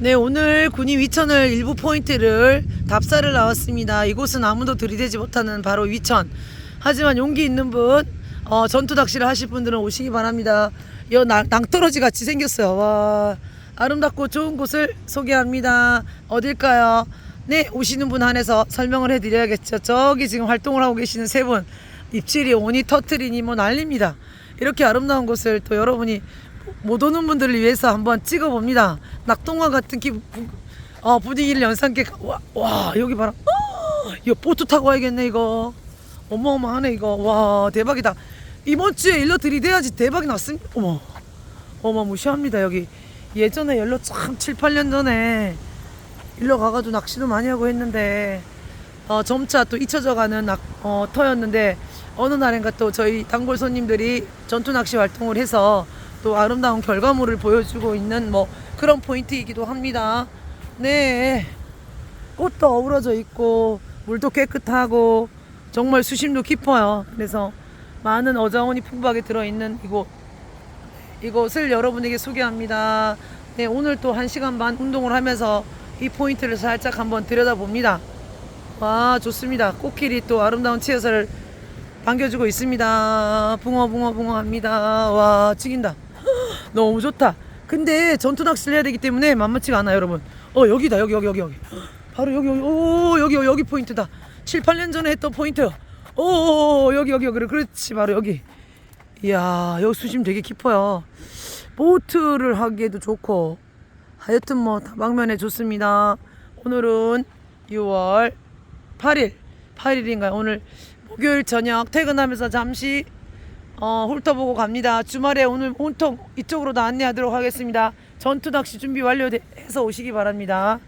네, 오늘 군이 위천을 일부 포인트를 답사를 나왔습니다. 이곳은 아무도 들이대지 못하는 바로 위천. 하지만 용기 있는 분, 어, 전투 낚시를 하실 분들은 오시기 바랍니다. 여 낭, 낭떠러지 같이 생겼어요. 와, 아름답고 좋은 곳을 소개합니다. 어딜까요? 네, 오시는 분 한해서 설명을 해드려야겠죠. 저기 지금 활동을 하고 계시는 세 분, 입질이 오니 터트리니 뭐 난립니다. 이렇게 아름다운 곳을 또 여러분이 못 오는 분들을 위해서 한번 찍어봅니다. 낙동강 같은 기, 부, 어, 분위기를 연상케 와, 와 여기 봐라. 어, 이거 보트 타고 와야겠네 이거. 어마어마하네 이거. 와 대박이다. 이번 주에 일로 들이대야지 대박이 났습니다. 어머 어머 무시합니다 여기. 예전에 열로 참 7, 8년 전에 일로 가가지고 낚시도 많이 하고 했는데 어, 점차 또 잊혀져가는 낚, 어, 터였는데 어느 날인가 또 저희 단골 손님들이 전투 낚시 활동을 해서 또 아름다운 결과물을 보여주고 있는 뭐 그런 포인트이기도 합니다. 네. 꽃도 어우러져 있고 물도 깨끗하고 정말 수심도 깊어요. 그래서 많은 어자원이 풍부하게 들어있는 이곳 이곳을 여러분에게 소개합니다. 네, 오늘 또한 시간 반 운동을 하면서 이 포인트를 살짝 한번 들여다봅니다. 와, 좋습니다. 꽃길이 또 아름다운 치어서를 반겨주고 있습니다. 붕어, 붕어, 붕어 합니다. 와, 찍인다. 너무 좋다. 근데 전투 낚시를 해야 되기 때문에 만만치가 않아요, 여러분. 어, 여기다, 여기, 여기, 여기, 여기. 바로 여기, 여기, 오, 여기, 여기, 포인트다. 7, 8년 전에 했던 포인트. 오, 여기, 여기, 여기. 그렇지, 바로 여기. 이야, 여기 수심 되게 깊어요. 보트를 하기에도 좋고, 하여튼 뭐, 다방면에 좋습니다. 오늘은 6월 8일, 8일인가요? 오늘 목요일 저녁 퇴근하면서 잠시 어, 훑어보고 갑니다. 주말에 오늘 온통 이쪽으로 다 안내하도록 하겠습니다. 전투 낚시 준비 완료해서 오시기 바랍니다.